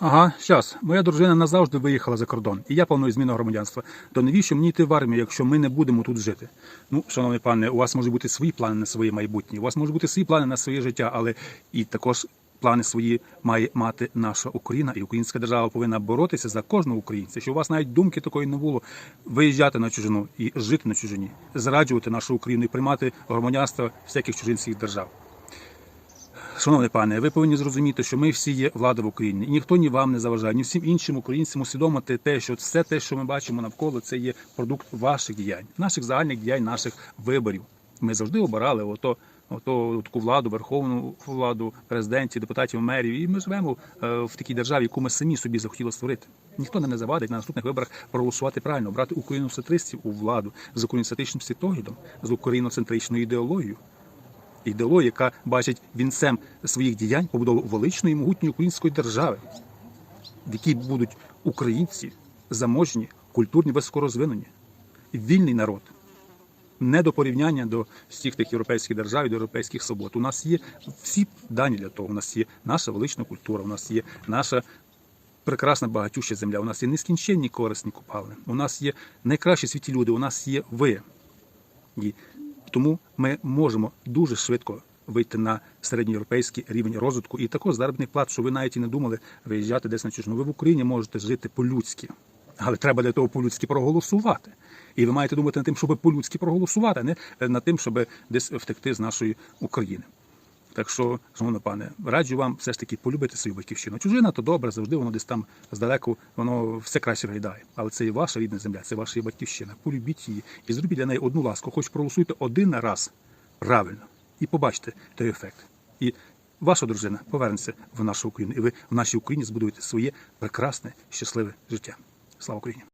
Ага, щас. Моя дружина назавжди виїхала за кордон, і я планую зміну громадянства. То навіщо мені йти в армію, якщо ми не будемо тут жити? Ну, шановний пане, у вас можуть бути свої плани на своє майбутнє, у вас можуть бути свої плани на своє життя, але і також плани свої має мати наша Україна, і українська держава повинна боротися за кожного українця. Щоб у вас навіть думки такої не було виїжджати на чужину і жити на чужині, зраджувати нашу Україну і приймати громадянство всяких чужинських держав. Шановний пане, ви повинні зрозуміти, що ми всі є влада в Україні, і ніхто ні вам не заважає, ні всім іншим українцям усвідомити те, що все те, що ми бачимо навколо, це є продукт ваших діянь, наших загальних діянь, наших виборів. Ми завжди обирали ото, ото таку владу, верховну владу, президентів, депутатів, мерів. І ми живемо е, в такій державі, яку ми самі собі захотіли створити. Ніхто нам не завадить на наступних виборах проголосувати правильно, обрати україноцентристів у владу з україноцентричним світоглядом, з україноцентричною ідеологією ідеологія, яка бачить вінцем своїх діянь побудову величної і могутньої української держави, в якій будуть українці заможні, культурні, високорозвинені, вільний народ. Не до порівняння до всіх тих європейських держав і до європейських свобод. У нас є всі дані для того. У нас є наша велична культура, у нас є наша прекрасна багатюща земля, у нас є нескінченні корисні купалини, у нас є найкращі світі люди, у нас є ви. І тому ми можемо дуже швидко вийти на середньоєвропейський рівень розвитку і також заробітних плат, що ви навіть і не думали виїжджати десь на чужину. Ви в Україні можете жити по-людськи, але треба для того по-людськи проголосувати. І ви маєте думати над тим, щоб по-людськи проголосувати, а не над тим, щоб десь втекти з нашої України. Так що, шановне пане, раджу вам все ж таки полюбити свою батьківщину. Чужина то добре, завжди воно десь там здалеку, воно все краще виглядає. Але це і ваша рідна земля, це ваша батьківщина. Полюбіть її і зробіть для неї одну ласку. Хоч проголосуйте один раз правильно і побачите той ефект. І ваша дружина повернеться в нашу Україну, і ви в нашій Україні збудуєте своє прекрасне, щасливе життя. Слава Україні!